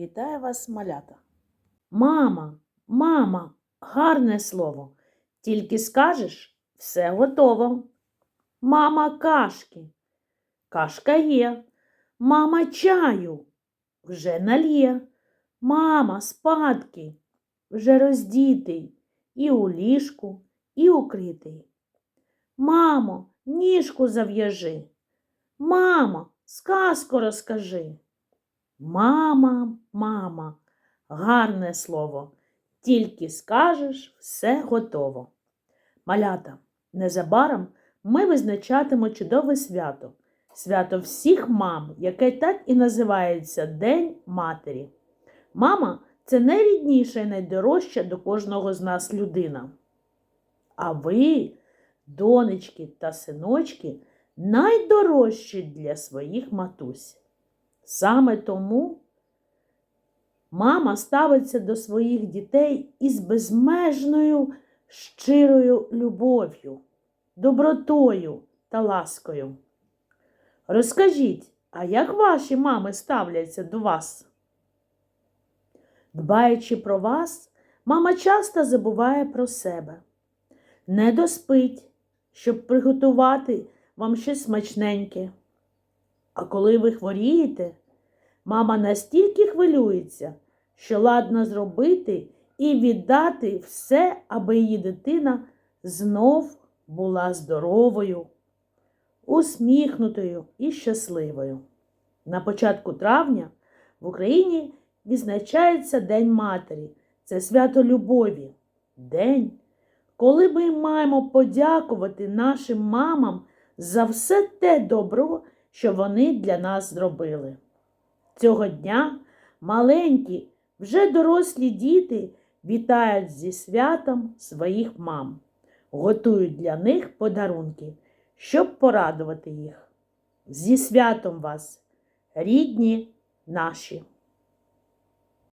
Вітаю вас, малята. Мама, мама, гарне слово. Тільки скажеш, все готово. Мама кашки. Кашка є. Мама чаю. Вже нальє. Мама спадки. Вже роздітий. І у ліжку, і укритий. Мамо, ніжку зав'яжи. Мамо, сказку розкажи. Мама, мама, гарне слово. Тільки скажеш, все готово. Малята, незабаром ми визначатимо чудове свято. Свято всіх мам, яке так і називається День Матері. Мама це найрідніша і найдорожча до кожного з нас людина. А ви, донечки та синочки, найдорожчі для своїх матусь. Саме тому мама ставиться до своїх дітей із безмежною щирою любов'ю, добротою та ласкою. Розкажіть, а як ваші мами ставляться до вас? Дбаючи про вас, мама часто забуває про себе, не доспить, щоб приготувати вам щось смачненьке. А коли ви хворієте, мама настільки хвилюється, що ладна зробити і віддати все, аби її дитина знов була здоровою, усміхнутою і щасливою. На початку травня в Україні відзначається День Матері. Це свято любові. День, коли ми маємо подякувати нашим мамам за все те добро, що вони для нас зробили. Цього дня маленькі, вже дорослі діти вітають зі святом своїх мам, готують для них подарунки, щоб порадувати їх. Зі святом вас, рідні наші!